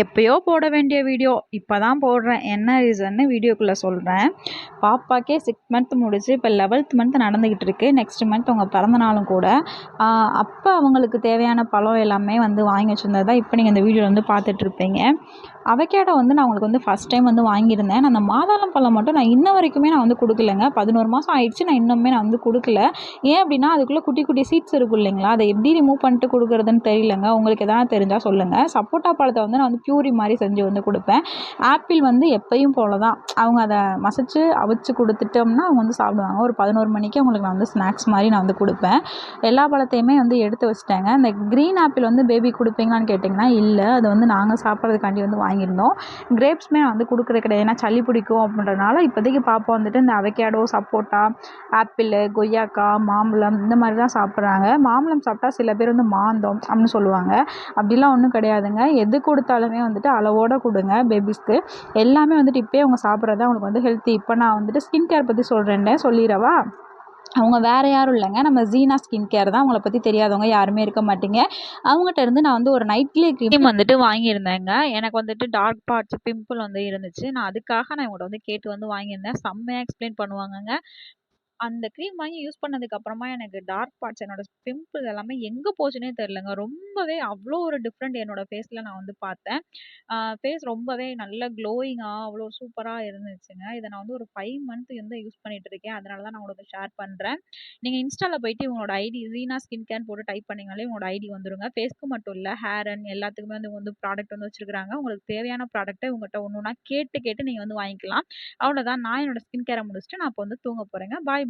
எப்பயோ போட வேண்டிய வீடியோ இப்போ தான் போடுறேன். என்ன ரீசன்னு வீடியோக்குள்ளே சொல்கிறேன் பாப்பாக்கே சிக்ஸ் மந்த் முடிச்சு இப்போ லெவல்த் மந்த் நடந்துக்கிட்டு இருக்கு. நெக்ஸ்ட் மந்த் அவங்க பிறந்த நாளும் கூட. அப்போ அவங்களுக்கு தேவையான பழம் எல்லாமே வந்து வாங்கி வச்சுருந்தது தான் இப்போ நீங்கள் இந்த வீடியோ வந்து பார்த்துட்ருப்பீங்க அவகேடோ வந்து நான் உங்களுக்கு வந்து ஃபஸ்ட் டைம் வந்து வாங்கியிருந்தேன். நான் அந்த மாதாளம் பழம் மட்டும் நான் இன்ன வரைக்குமே நான் வந்து கொடுக்கலங்க. பதினோரு மாதம் ஆயிடுச்சு நான் இன்னுமே நான் வந்து கொடுக்கல. ஏன் அப்படின்னா அதுக்குள்ளே குட்டி குட்டி சீட்ஸ் இருக்கும் இல்லைங்களா? அதை எப்படி ரிமூவ் பண்ணிட்டு கொடுக்குறதுன்னு தெரியலங்க. உங்களுக்கு எதனா தெரிஞ்சால் சொல்லுங்கள் சப்போட்டா பழத்தை வந்து நான் வந்து பியூரி மாதிரி செஞ்சு வந்து கொடுப்பேன். ஆப்பிள் வந்து எப்பயும் போல தான் அவங்க அதை மசிச்சு அவிச்சு கொடுத்துட்டோம்னா அவங்க வந்து சாப்பிடுவாங்க. ஒரு பதினோரு மணிக்கு அவங்களுக்கு நான் வந்து ஸ்நாக்ஸ் மாதிரி நான் வந்து கொடுப்பேன். எல்லா பழத்தையுமே வந்து எடுத்து வச்சுட்டாங்க. இந்த க்ரீன் ஆப்பிள் வந்து பேபி கொடுப்பீங்களான்னு கேட்டிங்கன்னா இல்லை. அது வந்து நாங்கள் சாப்பிட்றதுக்காண்டி வந்து வாங்கியிருந்தோம். கிரேப்ஸுமே நான் வந்து கொடுக்குறது கிடையாது. ஏன்னா சளி பிடிக்கும் அப்படின்றனால இப்போதைக்கு பாப்பா வந்துட்டு இந்த அவகேடோ சப்போட்டா ஆப்பிள் கொய்யாக்காய் மாம்பழம் இந்த மாதிரி தான் சாப்பிட்றாங்க. மாம்பழம் சாப்பிட்டா சில பேர் வந்து மாந்தம் அப்படின்னு சொல்லுவாங்க. அப்படிலாம் ஒன்றும் கிடையாதுங்க. எது கொடுத்தாலுமே வந்துட்டு அளவோடு கொடுங்க பேபிஸ்க்கு எல்லாமே வந்துட்டு இப்போயே அவங்க சாப்பிட்றது அவங்களுக்கு வந்து ஹெல்த்தி இப்போ நான் வந்துட்டு ஸ்கின் கேர் பற்றி சொல்கிறேன்னே சொல்லிடவா? அவங்க வேறு யாரும் இல்லைங்க. நம்ம ஜீனா ஸ்கின் கேர் தான் அவங்கள பற்றி தெரியாதவங்க யாருமே இருக்க மாட்டீங்க. அவங்ககிட்ட இருந்து நான் வந்து ஒரு நைட்லி க்ரீம் வந்துட்டு வாங்கியிருந்தேங்க. எனக்கு வந்துட்டு டார்க் பார்ட்ஸ் பிம்பிள் வந்து இருந்துச்சு. நான் அதுக்காக நான் இவங்கள்ட்ட வந்து கேட்டு வந்து வாங்கியிருந்தேன். செம்மையாக எக்ஸ்பிளைன் பண்ணுவாங்கங்க. அந்த க்ரீம் வாங்கி யூஸ் பண்ணதுக்கு அப்புறமா எனக்கு டார்க் பார்ட்ஸ் என்னோட பிம்பிள் எல்லாமே எங்கே போச்சுன்னே தெரிலங்க ரொம்பவே அவ்வளோ ஒரு டிஃப்ரெண்ட் என்னோட ஃபேஸில் நான் வந்து பார்த்தேன். ஃபேஸ் ரொம்பவே நல்ல க்ளோயிங்காக அவ்வளோ சூப்பராக இருந்துச்சுங்க. இதை நான் வந்து ஒரு ஃபைவ் மந்த் வந்து யூஸ் பண்ணிட்டு இருக்கேன். அதனால தான் நான் உங்களுக்கு ஷேர் பண்ணுறேன் நீங்கள் இன்ஸ்டாவில் போயிட்டு உங்களோட ஐடி ஜீனா ஸ்கின் கேர் போட்டு டைப் பண்ணிங்கனாலே உங்களோட ஐடி வந்துருங்க. ஃபேஸ்க்கு மட்டும் இல்லை ஹேர் அண்ட் எல்லாத்துக்குமே வந்து வந்து ப்ராடக்ட் வந்து வச்சுருக்காங்க உங்களுக்கு தேவையான ப்ராடக்ட்டை உங்கள்கிட்ட ஒன்று ஒன்றா கேட்டு கேட்டு நீங்கள் வந்து வாங்கிக்கலாம். அவ்வளோதான் நான் என்னோட ஸ்கின் கேரை முடிச்சுட்டு நான் இப்போ வந்து தூங்க போகிறேங்க பாய்